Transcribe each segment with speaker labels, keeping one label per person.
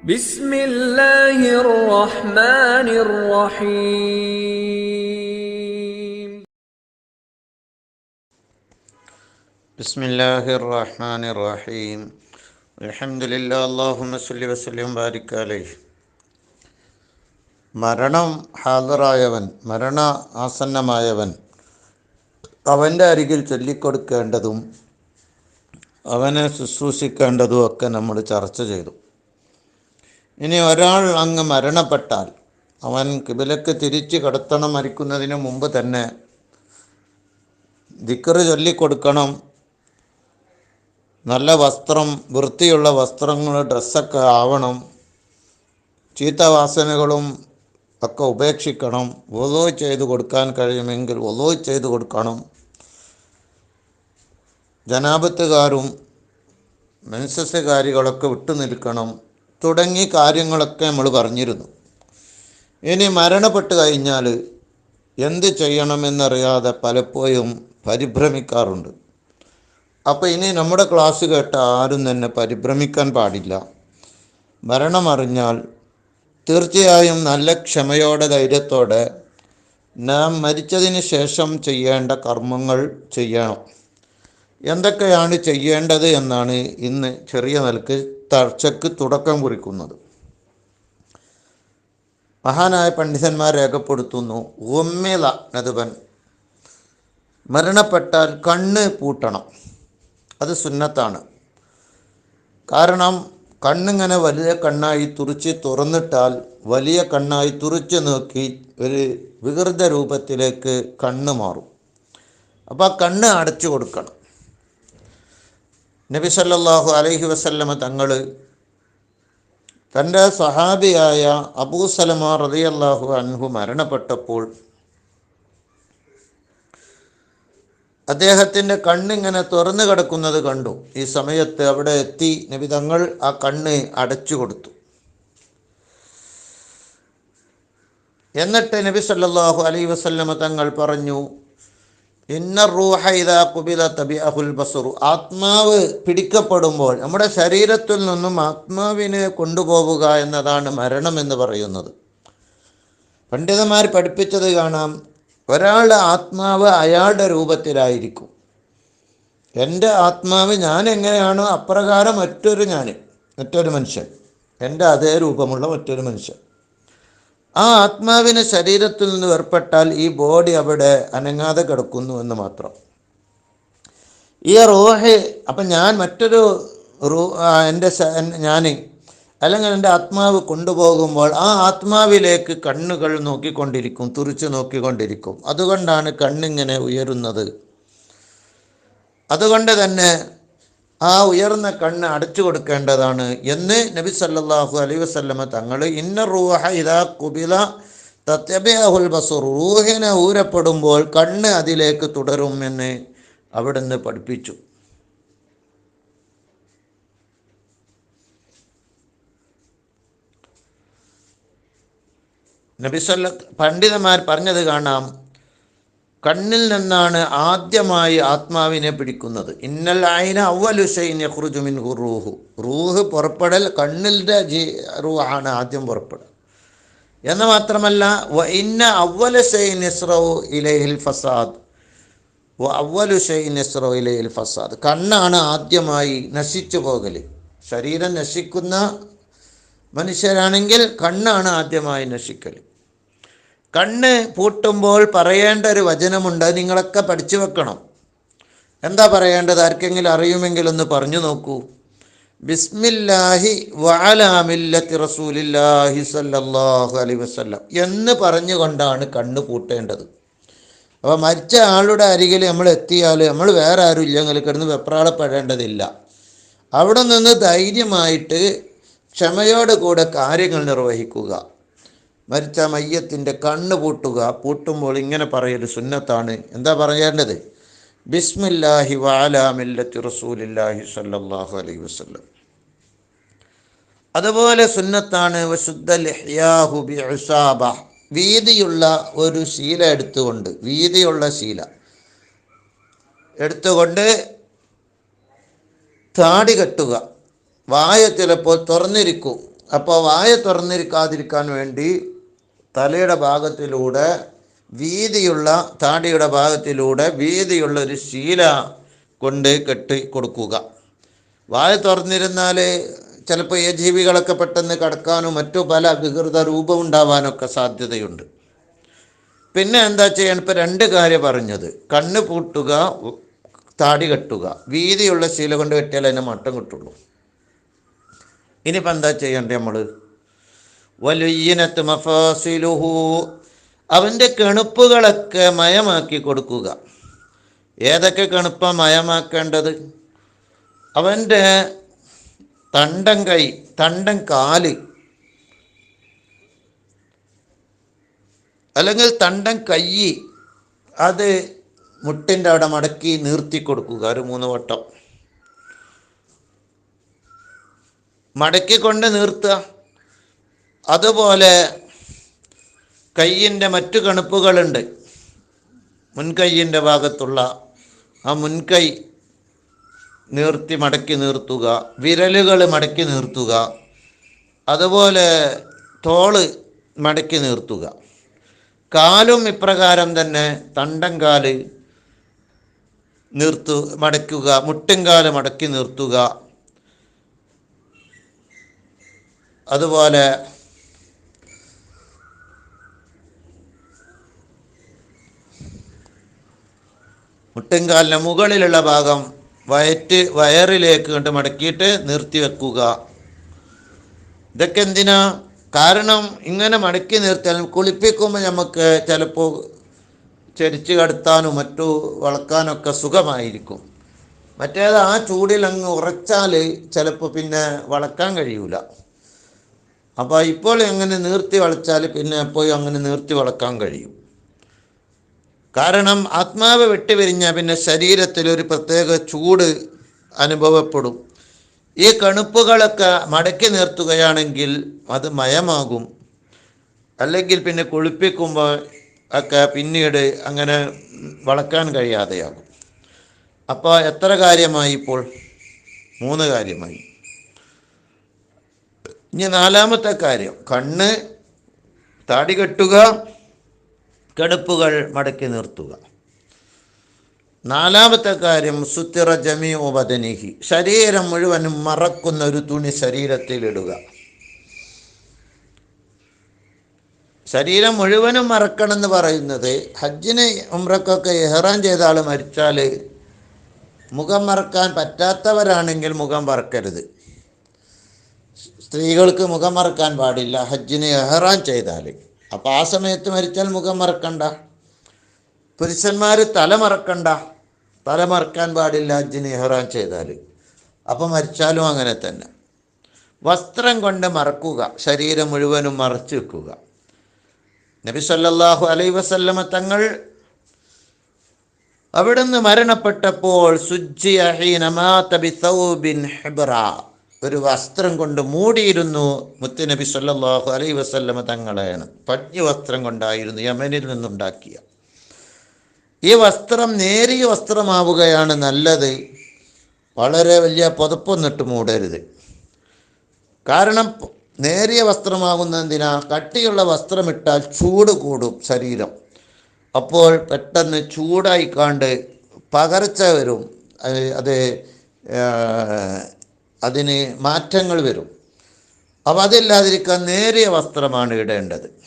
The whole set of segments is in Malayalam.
Speaker 1: بسم الله الرحمن الرحيم
Speaker 2: بسم الله الرحمن الرحيم الحمد لله اللهم صل وسلم وبارك عليه മരണം ഹാജറായവൻ മരണ ആസന്നമായവൻ അവൻ്റെ അരികിൽ ചൊല്ലിക്കൊടുക്കേണ്ടതും അവനെ ശുശ്രൂഷിക്കേണ്ടതും ഒക്കെ നമ്മൾ ചർച്ച ചെയ്തു ഇനി ഒരാൾ അങ്ങ് മരണപ്പെട്ടാൽ അവൻ കിബിലക്ക് തിരിച്ച് കടത്തണം മരിക്കുന്നതിന് മുമ്പ് തന്നെ ദിക്കറ് ചൊല്ലിക്കൊടുക്കണം. നല്ല വസ്ത്രം വൃത്തിയുള്ള വസ്ത്രങ്ങൾ ഡ്രസ്സൊക്കെ ആവണം. ചീത്തവാസനകളും ഒക്കെ ഉപേക്ഷിക്കണം. ഓതോ ചെയ്ത് കൊടുക്കാൻ കഴിയുമെങ്കിൽ ഓതോ ചെയ്ത് കൊടുക്കണം. ജനാപത്തുകാരും മെൻസസ്സുകാരികളൊക്കെ വിട്ടു നിൽക്കണം തുടങ്ങി കാര്യങ്ങളൊക്കെ നമ്മൾ പറഞ്ഞിരുന്നു. ഇനി മരണപ്പെട്ട് കഴിഞ്ഞാൽ എന്ത് ചെയ്യണമെന്നറിയാതെ പലപ്പോഴും പരിഭ്രമിക്കാറുണ്ട്. അപ്പോൾ ഇനി നമ്മുടെ ക്ലാസ് കേട്ട ആരും തന്നെ പരിഭ്രമിക്കാൻ പാടില്ല. മരണമറിഞ്ഞാൽ തീർച്ചയായും നല്ല ക്ഷമയോടെ ധൈര്യത്തോടെ നാം മരിച്ചതിന് ശേഷം ചെയ്യേണ്ട കർമ്മങ്ങൾ ചെയ്യണം. എന്തൊക്കെയാണ് ചെയ്യേണ്ടത് എന്നാണ് ഇന്ന് ചെറിയ നിലയ്ക്ക് ചർച്ചയ്ക്ക് തുടക്കം കുറിക്കുന്നത്. മഹാനായ പണ്ഡിതന്മാർ രേഖപ്പെടുത്തുന്നു ഉമ്മില നതുപൻ മരണപ്പെട്ടാൽ കണ്ണ് പൂട്ടണം. അത് സുന്നത്താണ്. കാരണം കണ്ണിങ്ങനെ വലിയ കണ്ണായി തുറിച്ച് തുറന്നിട്ടാൽ വലിയ കണ്ണായി തുറിച്ച് നോക്കി ഒരു വികൃത രൂപത്തിലേക്ക് കണ്ണ് മാറും. അപ്പോൾ ആ കണ്ണ് അടച്ചു കൊടുക്കണം. നബി സല്ലാഹു അലൈഹി വസല്ലമ തങ്ങൾ തന്റെ സഹാബിയായ അബൂ സലമ റളിയല്ലാഹു അൻഹു മരണപ്പെട്ടപ്പോൾ അദ്ദേഹത്തിന്റെ കണ്ണിങ്ങനെ തുറന്നു കിടക്കുന്നത് കണ്ടു. ഈ സമയത്ത് അവിടെ എത്തി നബി തങ്ങൾ ആ കണ്ണ് അടച്ചു കൊടുത്തു. എന്നിട്ട് നബി സല്ലാഹു അലൈഹി വസല്ലമ തങ്ങൾ പറഞ്ഞു ആത്മാവ് പിടിക്കപ്പെടുമ്പോൾ നമ്മുടെ ശരീരത്തിൽ നിന്നും ആത്മാവിനെ കൊണ്ടുപോവുക എന്നതാണ് മരണം എന്ന് പറയുന്നത്. പണ്ഡിതന്മാർ പഠിപ്പിച്ചത് കാണാം ഒരാളുടെ ആത്മാവ് അയാളുടെ രൂപത്തിലായിരിക്കും. എന്റെ ആത്മാവ് ഞാൻ എങ്ങനെയാണോ അപ്രകാരം മറ്റൊരു ഞാൻ മറ്റൊരു മനുഷ്യൻ. എന്റെ അതേ രൂപമുള്ള മറ്റൊരു മനുഷ്യൻ. ആ ആത്മാവിനെ ശരീരത്തിൽ നിന്ന് ഏർപ്പെട്ടാൽ ഈ ബോഡി അവിടെ അനങ്ങാതെ കിടക്കുന്നു എന്ന് മാത്രം. ഈ റോഹ് അപ്പം ഞാൻ മറ്റൊരു റൂ എന്റെ ഞാൻ അല്ലെങ്കിൽ എന്റെ ആത്മാവ് കൊണ്ടുപോകുമ്പോൾ ആ ആത്മാവിലേക്ക് കണ്ണുകൾ നോക്കിക്കൊണ്ടിരിക്കും തുറിച്ച് നോക്കിക്കൊണ്ടിരിക്കും. അതുകൊണ്ടാണ് കണ്ണിങ്ങനെ ഉയരുന്നത്. അതുകൊണ്ട് തന്നെ ആ ഉയർന്ന കണ്ണ് അടച്ചു കൊടുക്കേണ്ടതാണ് എന്ന് നബി സല്ലാഹു അലൈ വസ്ലമ തങ്ങൾ ഇന്ന റൂഹ ഇതാ കുബില തത്യബിഅഹുൽ ബസു റൂഹിനെ ഊരപ്പെടുമ്പോൾ കണ്ണ് അതിലേക്ക് തുടരും എന്ന് അവിടുന്ന് പഠിപ്പിച്ചു. നബിസ്വല്ല പണ്ഡിതന്മാർ പറഞ്ഞത് കാണാം കണ്ണിൽ നിന്നാണ് ആദ്യമായി ആത്മാവിനെ പിടിക്കുന്നത്. ഇന്നൽ ആയിന അവലുസൈൻ യഖ്റുജുമിൻ റൂഹു. റൂഹ് പുറപ്പെടൽ കണ്ണിന്റെ ജീ റൂഹാണ് ആദ്യം പുറപ്പെടുക. എന്ന് മാത്രമല്ല വ ഇന്ന അവലുസൈൻ ഇസ്രൗ ഇലൈഹിൽ ഫസാദ്. വ അവലുസൈൻ ഇസ്രൗ ഇലൈഹിൽ ഫസാദ്. കണ്ണാണ് ആദ്യമായി നശിച്ചു പോകൽ ശരീരം നശിക്കുന്ന മനുഷ്യരാണെങ്കിൽ കണ്ണാണ് ആദ്യമായി നശിക്കൽ കണ്ണ് പൂട്ടുമ്പോൾ പറയേണ്ട ഒരു വചനമുണ്ട് നിങ്ങളൊക്കെ പഠിച്ചു വെക്കണം. എന്താ പറയേണ്ടത്? ആർക്കെങ്കിലും അറിയുമെങ്കിൽ ഒന്ന് പറഞ്ഞു നോക്കൂ. ബിസ്മില്ലാഹി വഅലാമില്ലത്തി റസൂലില്ലാഹി സല്ലല്ലാഹു അലൈഹി വസല്ലം എന്ന് പറഞ്ഞുകൊണ്ടാണ് കണ്ണ് പൂട്ടേണ്ടത്. അപ്പോൾ മരിച്ച ആളുടെ അരികിൽ നമ്മൾ എത്തിയാൽ നമ്മൾ വേറെ ആരും ഇല്ലെങ്കിൽ കിടന്ന് വെപ്രാളപ്പെടേണ്ടതില്ല. അവിടെ നിന്ന് ധൈര്യമായിട്ട് ക്ഷമയോടെ കൂടെ കാര്യങ്ങൾ നിർവഹിക്കുക. മരിച്ച മയ്യത്തിന്റെ കണ്ണ് പൂട്ടുക. പൂട്ടുമ്പോൾ ഇങ്ങനെ പറയൽ സുന്നത്താണ്. എന്താ പറയേണ്ടത് ബിസ്മില്ലാഹി വാലാമില്ലത്തി റസൂലില്ലാഹി സല്ലാഹു അലൈഹി വസ്ലം അതുപോലെ സുന്നത്താണ്. വീതിയുള്ള ഒരു ശീല എടുത്തുകൊണ്ട് വീതിയുള്ള ശീല എടുത്തുകൊണ്ട് താടി കെട്ടുക. വായ ചിലപ്പോൾ തുറന്നിരിക്കും. അപ്പോൾ വായ തുറന്നിരിക്കാതിരിക്കാൻ വേണ്ടി തലയുടെ ഭാഗത്തിലൂടെ വീതിയുള്ള താടിയുടെ ഭാഗത്തിലൂടെ വീതിയുള്ള ഒരു ശീല കൊണ്ട് കെട്ടി കൊടുക്കുക. വായ തുറന്നിരുന്നാൽ ചിലപ്പോൾ ഈ ജീവികളൊക്കെ പെട്ടെന്ന് കടക്കാനും മറ്റു പല വികൃത രൂപം ഉണ്ടാവാനൊക്കെ സാധ്യതയുണ്ട്. പിന്നെ എന്താ ചെയ്യണം ഇപ്പം രണ്ട് കാര്യം പറഞ്ഞത്. കണ്ണ് പൂട്ടുക താടി കെട്ടുക. വീതിയുള്ള ശീല കൊണ്ട് കെട്ടിയാൽ അതിനെ മട്ടം കിട്ടുള്ളൂ. ഇനിയിപ്പോൾ എന്താ ചെയ്യേണ്ടത് നമ്മൾ വലുയ്യനത്ത് മഫാസിലുഹു. അവന്റെ കണുപ്പുകളൊക്കെ മയമാക്കി കൊടുക്കുക. ഏതൊക്കെ കണുപ്പ മയമാക്കേണ്ടത്? അവന്റെ തണ്ടൻ കൈ തണ്ടൻ കാൽ. അല്ലെങ്കിൽ തണ്ടൻ കൈ അത് മുട്ടിന്റെ അവിടെ മടക്കി നിർത്തി കൊടുക്കുക ഒരു മൂന്ന് വട്ടം. മടക്കിക്കൊണ്ട് നിർത്തുക. അതുപോലെ കയ്യിന്റെ മറ്റു കണുപ്പുകളുണ്ട്. മുൻകൈയിന്റെ ഭാഗത്തുള്ള ആ മുൻകൈ നീർത്തി മടക്കി നിർത്തുക വിരലുകൾ മടക്കി നിർത്തുക അതുപോലെ തോൾ മടക്കി നിർത്തുക. കാലും ഇപ്രകാരം തന്നെ തണ്ടം കാൽ നിർത്തു മടക്കുക മുട്ടുംകാൽ മടക്കി നിർത്തുക. അതുപോലെ മുട്ടുംകാലിന് മുകളിലുള്ള ഭാഗം വയറ്റ് വയറിലേക്ക് കണ്ട് മടക്കിയിട്ട് നിർത്തി വെക്കുക. ഇതൊക്കെ എന്തിനാ? കാരണം ഇങ്ങനെ മടക്കി നിർത്തിയാൽ കുളിപ്പിക്കുമ്പോൾ നമുക്ക് ചിലപ്പോൾ ചരിച്ച് കടത്താനും മറ്റു വളക്കാനൊക്കെ സുഖമായിരിക്കും. മറ്റേത് ആ ചൂടിൽ അങ്ങ് ഉറച്ചാൽ ചിലപ്പോൾ പിന്നെ വളക്കാൻ കഴിയൂല. അപ്പോൾ ഇപ്പോൾ എങ്ങനെ നീർത്തി വളച്ചാൽ പിന്നെ എപ്പോഴും അങ്ങനെ നീർത്തി വളക്കാൻ കഴിയും. കാരണം ആത്മാവ് വിട്ടുപിരിഞ്ഞാൽ പിന്നെ ശരീരത്തിൽ ഒരു പ്രത്യേക ചൂട് അനുഭവപ്പെടും. ഈ കണുപ്പുകളൊക്കെ മടക്കി നിർത്തുകയാണെങ്കിൽ അത് മയമാകും. അല്ലെങ്കിൽ പിന്നെ കുളിപ്പിക്കുമ്പോൾ ഒക്കെ പിന്നീട് അങ്ങനെ വളക്കാൻ കഴിയാതെയാകും. അപ്പോൾ എത്ര കാര്യമായി ഇപ്പോൾ? മൂന്ന് കാര്യമായി. ഇനി നാലാമത്തെ കാര്യം. കണ്ണ് താടി കെട്ടുക കടുപ്പുകൾ മടക്കി നിർത്തുക. നാലാമത്തെ കാര്യം സുത്തിറ ജമി ഉപദനിഹി ശരീരം മുഴുവനും മറക്കുന്ന ഒരു തുണി ശരീരത്തിൽ ഇടുക. ശരീരം മുഴുവനും മറക്കണം എന്ന് പറയുന്നത് ഹജ്ജിന് ഉമ്രക്കൊക്കെ എഹ്റാൻ ചെയ്ത ആൾ മരിച്ചാൽ മുഖം മറക്കാൻ പറ്റാത്തവരാണെങ്കിൽ മുഖം മറക്കരുത്. സ്ത്രീകൾക്ക് മുഖം മറക്കാൻ പാടില്ല ഹജ്ജിന് എഹ്റാൻ ചെയ്താൽ അപ്പോൾ ആ സമയത്ത് മരിച്ചാൽ മുഖം മറക്കണ്ട. പുരുഷന്മാർ തല മറക്കണ്ട. തല മറക്കാൻ പാടില്ല അജ്ജിന് ഇഹ്റാൻ ചെയ്താൽ അപ്പം മരിച്ചാലും അങ്ങനെ തന്നെ. വസ്ത്രം കൊണ്ട് മറക്കുക ശരീരം മുഴുവനും മറച്ചു വെക്കുക. നബി സല്ലല്ലാഹു അലൈ വസല്ലമ തങ്ങൾ അവിടുന്ന് മരണപ്പെട്ടപ്പോൾ സുജ്ജി അഹീനമാ മാത ബിസൗബിൻ ഹിബ്റ. ഒരു വസ്ത്രം കൊണ്ട് മൂടിയിരുന്നു മുത്തുനബി സല്ലാഹു അലൈ വസല്ലമ തങ്ങളെയാണ് പഞ്ഞു വസ്ത്രം കൊണ്ടായിരുന്നു യമനിൽ നിന്നുണ്ടാക്കിയ. ഈ വസ്ത്രം നേരിയ വസ്ത്രമാവുകയാണ് നല്ലത്. വളരെ വലിയ പുതപ്പൊന്നിട്ട് മൂടരുത്. കാരണം നേരിയ വസ്ത്രമാകുന്ന എന്തിനാ കട്ടിയുള്ള വസ്ത്രമിട്ടാൽ ചൂട് കൂടും ശരീരം. അപ്പോൾ പെട്ടെന്ന് ചൂടായിക്കാണ്ട് പകർച്ച വരും. അത് അതിന് മാറ്റങ്ങൾ വരും. അപ്പോൾ അതില്ലാതിരിക്കാൻ നേരിയ വസ്ത്രമാണ് ഇടേണ്ടത്.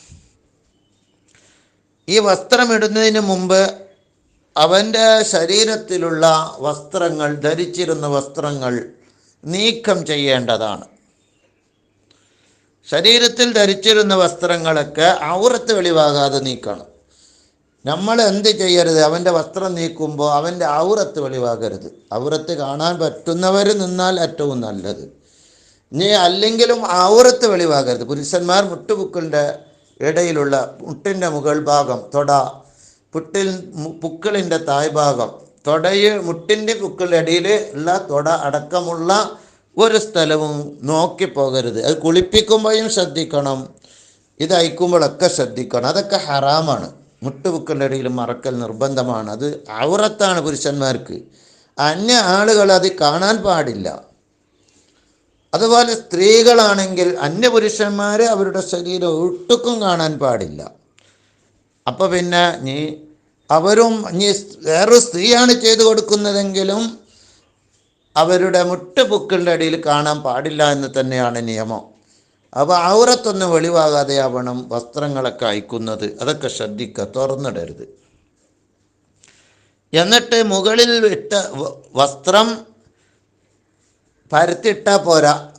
Speaker 2: ഈ വസ്ത്രമിടുന്നതിന് മുമ്പ് അവന്റെ ശരീരത്തിലുള്ള വസ്ത്രങ്ങൾ ധരിച്ചിരുന്ന വസ്ത്രങ്ങൾ നീക്കം ചെയ്യേണ്ടതാണ്. ശരീരത്തിൽ ധരിച്ചിരുന്ന വസ്ത്രങ്ങളൊക്കെ ഔറത്ത് വെളിവാകാതെ നീക്കണം. നമ്മൾ എന്ത് ചെയ്യരുത്? അവന്റെ വസ്ത്രം നീക്കുമ്പോൾ അവന്റെ ഔറത്ത് വെളിവാകരുത് ഔറത്ത് കാണാൻ പറ്റുന്നവർ നിന്നാൽ ഏറ്റവും നല്ലത്. ഇനി അല്ലെങ്കിലും ഔറത്ത് വെളിവാകരുത് പുരുഷന്മാർ മുട്ടുപുക്കളിന്റെ ഇടയിലുള്ള മുട്ടിന്റെ മുകൾ ഭാഗം തൊട പുട്ടിൽ പുക്കളിന്റെ തായ്ഭാഗം തൊടയിൽ മുട്ടിന്റെ പുക്കളുടെ ഇടയിൽ ഉള്ള തൊട അടക്കമുള്ള ഒരു സ്ഥലവും നോക്കി പോകരുത്. അത് കുളിപ്പിക്കുമ്പോഴും ശ്രദ്ധിക്കണം. ഇത് അയക്കുമ്പോഴൊക്കെ ശ്രദ്ധിക്കണം. അതൊക്കെ ഹറാമാണ്. മുട്ടുപുക്കളുടെ ഇടയിൽ മറക്കൽ നിർബന്ധമാണ്. അത് ഔറത്താണ് പുരുഷന്മാർക്ക്. അന്യ ആളുകൾ അത് കാണാൻ പാടില്ല. അതുപോലെ സ്ത്രീകളാണെങ്കിൽ അന്യപുരുഷന്മാർ അവരുടെ ശരീരം ഒട്ടുക്കും കാണാൻ പാടില്ല. അപ്പോൾ പിന്നെ നീ അവരും നീ വേറൊരു സ്ത്രീയാണ് ചെയ്തു കൊടുക്കുന്നതെങ്കിലും അവരുടെ മുട്ടുപുക്കളുടെ അടിയിൽ കാണാൻ പാടില്ല എന്ന് തന്നെയാണ് നിയമം. അപ്പോൾ ഔറത്തൊന്നും വെളിവാകാതെയാവണം വസ്ത്രങ്ങളൊക്കെ അയക്കുന്നത്. അതൊക്കെ ശ്രദ്ധിക്കുക തുറന്നിടരുത്. എന്നിട്ട് മുകളിൽ ഇട്ട വസ്ത്രം പരത്തിട്ടാൽ പോരാ.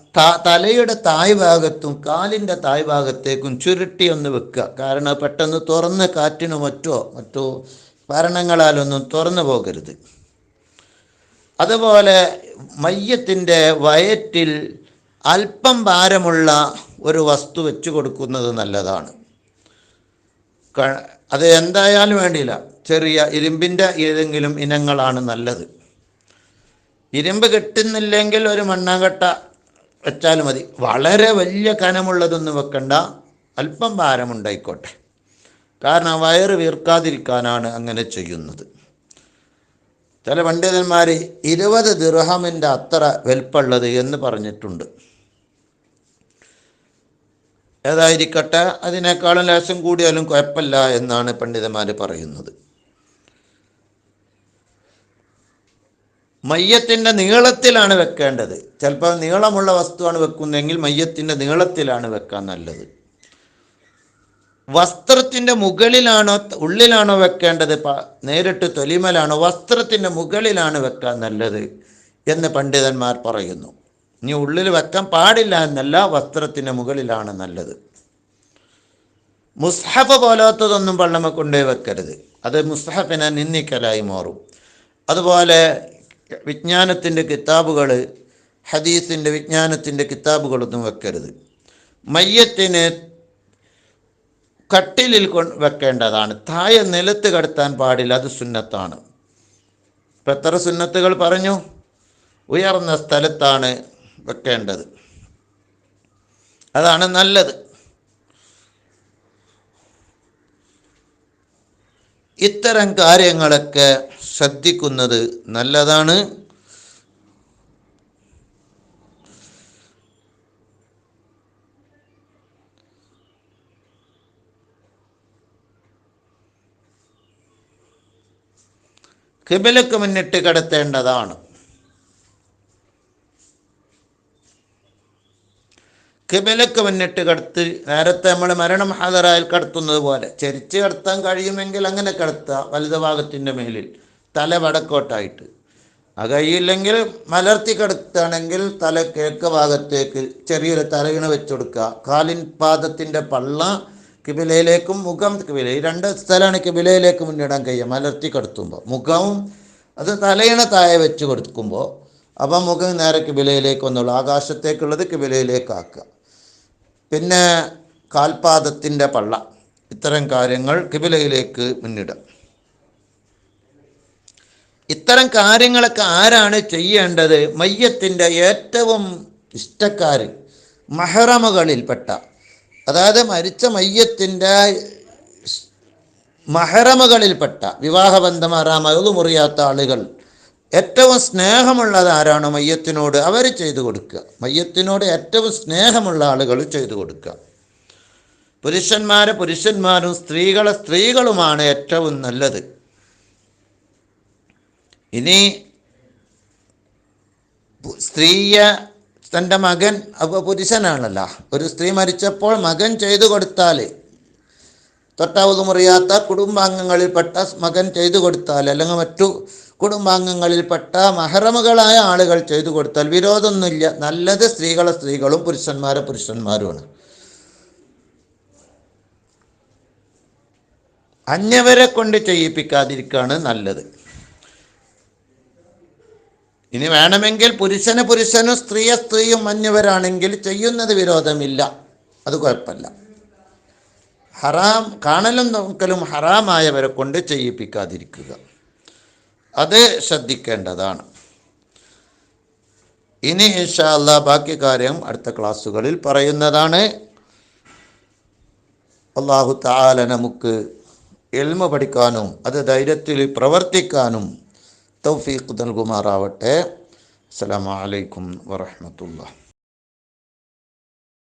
Speaker 2: തലയുടെ തായ് ഭാഗത്തും കാലിന്റെ തായ് ഭാഗത്തേക്കും ചുരുട്ടി ഒന്ന് വെക്കുക കാരണം പെട്ടെന്ന് തുറന്ന് കാറ്റിനോ മറ്റോ മറ്റോ കാരണങ്ങളാലൊന്നും തുറന്നു പോകരുത്. അതുപോലെ മയ്യത്തിന്റെ വയറ്റിൽ അല്പം ഭാരമുള്ള ഒരു വസ്തു വെച്ചു കൊടുക്കുന്നത് നല്ലതാണ്. അത് എന്തായാലും വേണ്ടിയില്ല. ചെറിയ ഇരുമ്പിന്റെ ഏതെങ്കിലും ഇനങ്ങളാണ് നല്ലത്. ഇരുമ്പ് കിട്ടുന്നില്ലെങ്കിൽ ഒരു മണ്ണാങ്കട്ട വെച്ചാൽ മതി. വളരെ വലിയ കനമുള്ളതൊന്നും വെക്കണ്ട. അല്പം ഭാരമുണ്ടായിക്കോട്ടെ. കാരണം വയറ് വീർക്കാതിരിക്കാനാണ് അങ്ങനെ ചെയ്യുന്നത്. ചില പണ്ഡിതന്മാർ ഇരുപത് ദിർഹമിന്റെ അത്ര വലുപ്പുള്ളത് എന്ന് പറഞ്ഞിട്ടുണ്ട്. ഏതായിരിക്കട്ടെ അതിനേക്കാളും ലേശം കൂടിയാലും കുഴപ്പമില്ല എന്നാണ് പണ്ഡിതന്മാർ പറയുന്നത്. മയ്യത്തിന്റെ നീളത്തിലാണ് വെക്കേണ്ടത്. ചിലപ്പോൾ നീളമുള്ള വസ്തുവാണ് വെക്കുന്നതെങ്കിൽ മയ്യത്തിന്റെ നീളത്തിലാണ് വെക്കാൻ നല്ലത്. വസ്ത്രത്തിന്റെ മുകളിലാണോ ഉള്ളിലാണോ വെക്കേണ്ടത്? നേരിട്ട് തൊലിമലാണോ വസ്ത്രത്തിന്റെ മുകളിലാണ് വെക്കാൻ നല്ലത് എന്ന് പണ്ഡിതന്മാർ പറയുന്നു. ഇനി ഉള്ളിൽ വെക്കാൻ പാടില്ല എന്നല്ല വസ്ത്രത്തിന്റെ മുകളിലാണ് നല്ലത്. മുസ്ഹഫ പോലാത്തതൊന്നും പള്ളമ കൊണ്ടേ വെക്കരുത്. അത് മുസ്ഹഫിനെ നിന്ദിക്കലായി മാറും. അതുപോലെ വിജ്ഞാനത്തിന്റെ കിതാബുകൾ ഹദീസിന്റെ വിജ്ഞാനത്തിന്റെ കിതാബുകളൊന്നും വെക്കരുത്. മയ്യത്തിന് കട്ടിലിൽ കൊ വെക്കേണ്ടതാണ്. താഴെ നിലത്ത് കടത്താൻ പാടില്ല അത് സുന്നത്താണ്. ഇപ്പം എത്ര സുന്നത്തുകൾ പറഞ്ഞു? ഉയർന്ന സ്ഥലത്താണ് വെക്കേണ്ടത്. അതാണ് നല്ലത്. ഇത്തരം കാര്യങ്ങളൊക്കെ ശ്രദ്ധിക്കുന്നത് നല്ലതാണ്. കിബിലക്ക് മുന്നിട്ട് കിടത്തേണ്ടതാണ്. കിബിലക്ക് മുന്നിട്ട് കടത്ത് നേരത്തെ നമ്മൾ മരണം ഹാജരായാൽ കടത്തുന്നത് പോലെ ചരിച്ച് കടത്താൻ കഴിയുമെങ്കിൽ അങ്ങനെ കടത്തുക വലുത് ഭാഗത്തിന്റെ മേലിൽ. തല വടക്കോട്ടായിട്ട്. ആ കഴിയില്ലെങ്കിൽ മലർത്തി കടത്തുകയാണെങ്കിൽ തല കിഴക്ക് ഭാഗത്തേക്ക് ചെറിയൊരു തലയിണ വെച്ച് കൊടുക്കുക. കാലിൻ പാദത്തിന്റെ പള്ള കിബിലയിലേക്കും മുഖം കിബില ഈ രണ്ട് സ്ഥലമാണ് കിബിലയിലേക്ക് മുന്നിടാൻ കഴിയുക മലർത്തി കടത്തുമ്പോൾ. മുഖവും അത് തലയിണ താഴെ വെച്ച് കൊടുക്കുമ്പോൾ അപ്പം മുഖം നേരെ കിബിലയിലേക്ക് വന്നുള്ളൂ ആകാശത്തേക്കുള്ളത് കിബിലയിലേക്ക് ആക്കുക. പിന്നെ കാൽപാദത്തിന്റെ പള്ള. ഇത്തരം കാര്യങ്ങൾ കിബിലയിലേക്ക് മുന്നിടുക. ഇത്തരം കാര്യങ്ങളൊക്കെ ആരാണ് ചെയ്യേണ്ടത്? മയ്യത്തിന്റെ ഏറ്റവും ഇഷ്ടക്കാർ മഹറമകളിൽപ്പെട്ട അതായത് മരിച്ച മയ്യത്തിന്റെ മഹറമകളിൽപ്പെട്ട വിവാഹബന്ധം ആറാമത് മുറിയാത്ത ആളുകൾ. ഏറ്റവും സ്നേഹമുള്ളത് ആരാണോ മയ്യത്തിനോട് അവർ ചെയ്തു കൊടുക്കുക. മയ്യത്തിനോട് ഏറ്റവും സ്നേഹമുള്ള ആളുകൾ ചെയ്തു കൊടുക്കുക. പുരുഷന്മാരെ പുരുഷന്മാരും സ്ത്രീകളെ സ്ത്രീകളുമാണ് ഏറ്റവും നല്ലത്. ഇനി സ്ത്രീയെ തന്റെ മകൻ അപ്പോൾ പുരുഷനാണല്ലോ. ഒരു സ്ത്രീ മരിച്ചപ്പോൾ മകൻ ചെയ്തു കൊടുത്താൽ തൊട്ടാവത് മുറിയാത്ത കുടുംബാംഗങ്ങളിൽപ്പെട്ട മകൻ ചെയ്തു കൊടുത്താൽ അല്ലെങ്കിൽ മറ്റു കുടുംബാംഗങ്ങളിൽപ്പെട്ട മഹറമുകളായ ആളുകൾ ചെയ്തു കൊടുത്താൽ വിരോധമൊന്നുമില്ല. നല്ലത് സ്ത്രീകളെ സ്ത്രീകളും പുരുഷന്മാരെ പുരുഷന്മാരുമാണ്. അന്യവരെ കൊണ്ട് ചെയ്യിപ്പിക്കാതിരിക്കുകയാണ് നല്ലത്. ഇനി വേണമെങ്കിൽ പുരുഷന് പുരുഷനും സ്ത്രീയെ സ്ത്രീയും അന്യവരാണെങ്കിൽ ചെയ്യുന്നത് വിരോധമില്ല. അത് കുഴപ്പമില്ല. ഹറാം കാണലും നോക്കലും ഹറാമായവരെ കൊണ്ട് ചെയ്യിപ്പിക്കാതിരിക്കുക. അത് ശ്രദ്ധിക്കേണ്ടതാണ്. ഇനി ഇൻഷാ അല്ലാ ബാക്കി കാര്യം അടുത്ത ക്ലാസ്സുകളിൽ പറയുന്നതാണ്. അള്ളാഹു താല നമുക്ക് എൽമ പഠിക്കാനും അത് ധൈര്യത്തിൽ പ്രവർത്തിക്കാനും തൗഫീഖ് നൽകുമാറാവട്ടെ. അലൈക്കും വറഹ്മത്തുള്ളാഹി.